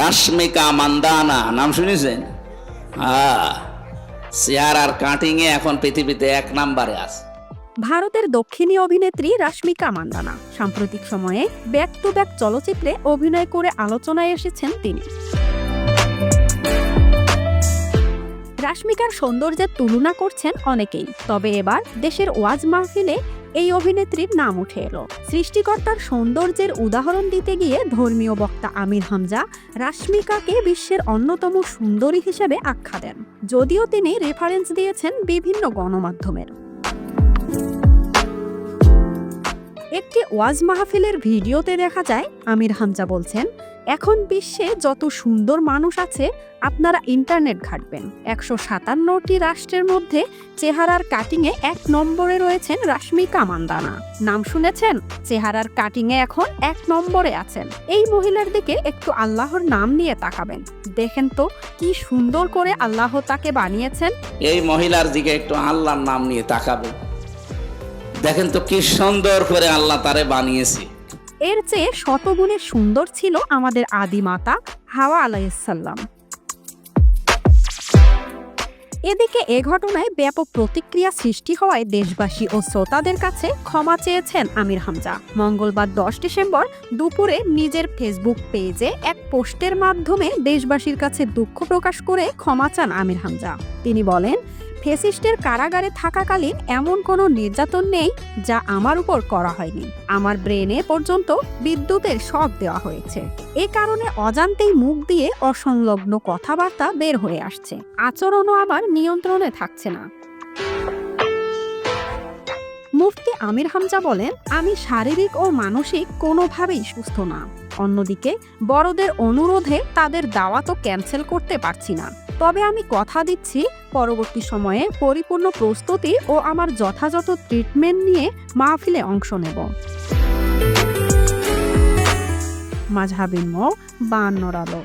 রাশ্মিকা মান্দানা, নাম শুনেছেন? হ্যাঁ চেহারার কাটিংয়ে এখন পৃথিবীতে এক নাম্বারে আছে। ভারতের দক্ষিণী অভিনেত্রী রাশ্মিকা মান্দানা। সাম্প্রতিক সময়ে ব্যাক টু ব্যাক চলচ্চিত্রে অভিনয় করে আলোচনায় এসেছেন তিনি। রাশ্মিকার সৌন্দর্যের তুলনা করছেন অনেকেই। তবে এবার দেশের ওয়াজ মাহফিলে এই অভিনেত্রীর নাম উঠে এলো। সৃষ্টিকর্তার সৌন্দর্যের উদাহরণ দিতে গিয়ে ধর্মীয় বক্তা আমির হামজা রাশ্মিকাকে বিশ্বের অন্যতম সুন্দরী হিসেবে আখ্যা দেন। যদিও তিনি রেফারেন্স দিয়েছেন বিভিন্ন গণমাধ্যমের। একটি ওয়াজ মাহফিলের ভিডিওতে দেখা যায়, আমির হামজা বলছেন এখন বিশ্বে যত সুন্দর মানুষ আছে, আপনারা ইন্টারনেট ঘাটবেন। একশো সাতান্নটি রাষ্ট্রের মধ্যে চেহারার কাটিংয়ে এক নম্বরে রয়েছেন রাশ্মিকা মান্দানা। নাম শুনেছেন? চেহারার কাটিংয়ে এখন এক নম্বরে আছেন। এই মহিলার দিকে একটু আল্লাহর নাম নিয়ে তাকাবেন। দেখেন তো, কি সুন্দর করে আল্লাহ তাকে বানিয়েছেন। এই মহিলার দিকে একটু আল্লাহর নাম নিয়ে তাকাবেন। দেখেন তো, কি সুন্দর করে আল্লাহ তারে বানিয়েছে। এর চেয়ে শতগুণে সুন্দর ছিল আমাদের আদি মাতা হাওয়া আলাইসাল্লাম এদিকে এ ঘটনায় ব্যাপক প্রতিক্রিয়া সৃষ্টি হওয়ায় দেশবাসী ও শ্রোতাদের কাছে ক্ষমা চেয়েছেন আমির হামজা। মঙ্গলবার দশ ডিসেম্বর দুপুরে নিজের ফেসবুক পেজে এক পোস্টের মাধ্যমে দেশবাসীর কাছে দুঃখ প্রকাশ করে ক্ষমা চান আমির হামজা। তিনি বলেন ফেসিস্টের কারাগারে থাকাকালীন এমন কোনো নির্যাতন নেই যা আমার উপর করা হয়নি। আমার ব্রেনে পর্যন্ত বিদ্যুতের শক দেওয়া হয়েছে। এ কারণে অজান্তেই মুখ দিয়ে অসংলগ্ন কথাবার্তা বের হয়ে আসছে। আচরণও আবার নিয়ন্ত্রণে থাকছে না। মুফতি আমির হামজা বলেন, আমি শারীরিক ও মানসিক কোনোভাবেই সুস্থ না। অন্যদিকে, বড়দের অনুরোধে তাদের দাওয়াতও ক্যান্সেল করতে পারছি না। তবে আমি কথা দিচ্ছি পরবর্তী সময়ে পরিপূর্ণ প্রস্তুতি ও আমার যথাযথ ট্রিটমেন্ট নিয়ে মাহফিলে অংশ নেব। মাঝহাবিন মো, বান্নর আলো।